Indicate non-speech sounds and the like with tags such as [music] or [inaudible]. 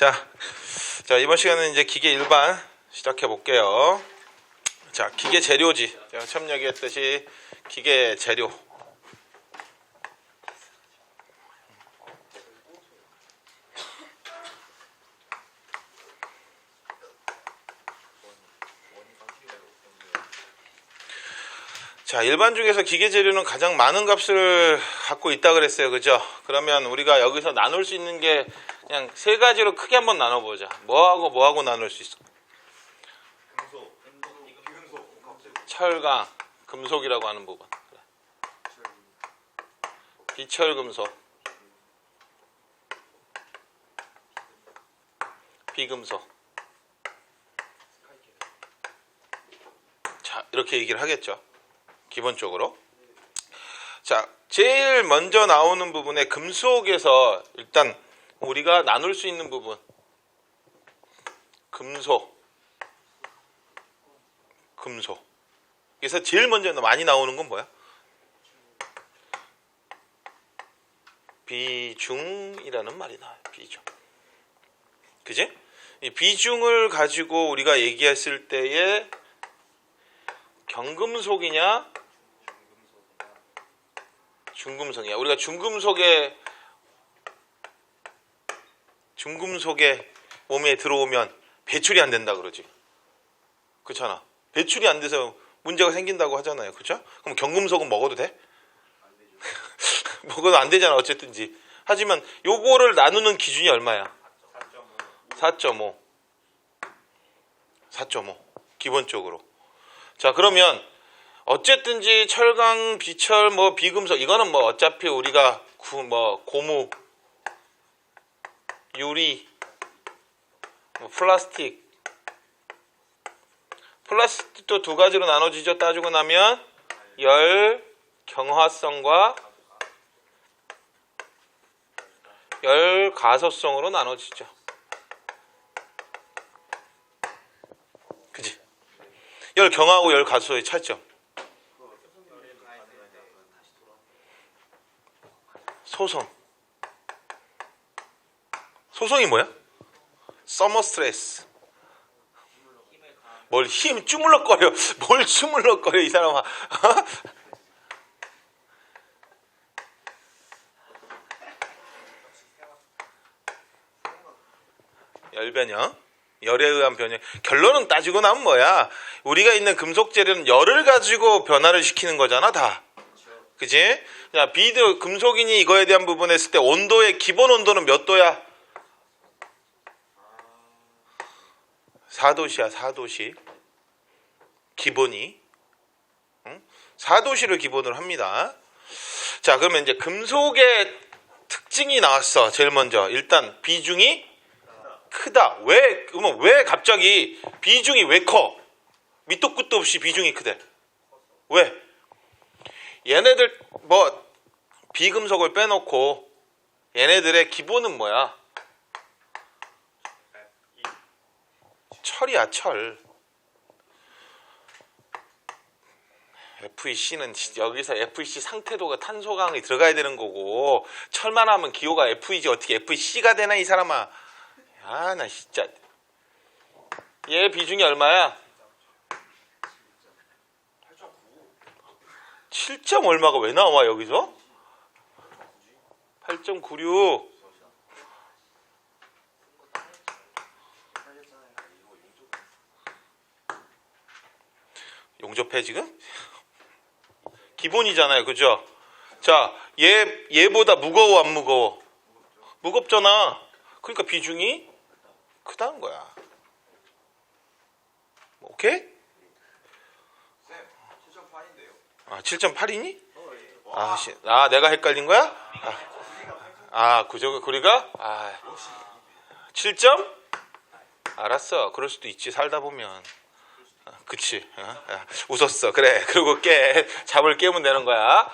자, 자 이번 시간은 이제 기계 일반 시작해 볼게요. 자, 기계 재료지. 제가 처음 얘기했듯이 기계 재료. 자, 일반 중에서 기계 재료는 가장 많은 값을 갖고 있다 그랬어요. 그죠? 그러면 우리가 여기서 나눌 수 있는 게 그냥 세 가지로 크게 한번 나눠 보자. 뭐하고 뭐하고 나눌 수 있어? 철강, 금속이라고 하는 부분. 비철금속. 비금속. 자, 이렇게 얘기를 하겠죠. 기본적으로. 자, 제일 먼저 나오는 부분에 금속에서 일단 우리가 나눌 수 있는 부분. 금속. 금속. 그래서 제일 먼저 많이 나오는 건 뭐야? 비중이라는 말이 나와요. 비중. 그지? 이 비중을 가지고 우리가 얘기했을 때에 경금속이냐 중금속이야. 우리가 중금속에 중금속에 몸에 들어오면 배출이 안 된다 그러지. 그렇잖아. 배출이 안 돼서 문제가 생긴다고 하잖아요. 그렇죠? 그럼 경금속은 먹어도 돼? [laughs] 먹어도 안 되잖아. 어쨌든지. 하지만 요거를 나누는 기준이 얼마야? 4.5. 4.5. 기본적으로. 자, 그러면 어쨌든지 철강, 비철, 뭐 비금속 이거는 뭐 어차피 우리가 구, 뭐 고무, 유리, 뭐 플라스틱, 플라스틱도 두 가지로 나눠지죠. 따지고 나면 열 경화성과 열 가소성으로 나눠지죠. 그지? 열 경화하고 열 가소의 차이점. 소송. 소송이 뭐야? 서머 스트레스. 뭘 힘 주물럭거려. [laughs] 뭘 주물럭거려 이 사람아. [laughs] 열변형. 열에 의한 변형. 결론은 따지고 나면 뭐야? 우리가 있는 금속 재료는 열을 가지고 변화를 시키는 거잖아, 다. 그지? 자, 비드 금속이니 이거에 대한 부분 했을 때 온도의 기본 온도는 몇 도야? 4도시야, 4도시. 기본이. 응? 4도시를 기본으로 합니다. 자, 그러면 이제 금속의 특징이 나왔어. 제일 먼저. 일단 비중이 크다. 왜, 그러면 왜 갑자기 비중이 왜 커? 밑도 끝도 없이 비중이 크대. 왜? 얘네들 뭐 비금속을 빼놓고 얘네들의 기본은 뭐야? 철이야 철. FEC는 여기서 FEC 상태도가 탄소강이 들어가야 되는 거고 철만 하면 기호가 FE지 어떻게 FEC가 되나 이 사람아. 야나 진짜 얘 비중이 얼마야? 7점 얼마가 왜 나와 여기서? 8.96 용접해 지금? 기본이잖아요 그죠? 자, 얘, 얘보다 무거워 안 무거워? 무겁잖아 그러니까 비중이 크다는 거야 오케이? 아, 7.8이니? 아, 씨. 아, 내가 헷갈린 거야? 아, 아 그저, 그리가? 아, 7점? 알았어. 그럴 수도 있지, 살다 보면. 아, 그치. 어? 아, 웃었어. 그래. 그리고 깨. [laughs] 잡을 깨면 되는 거야.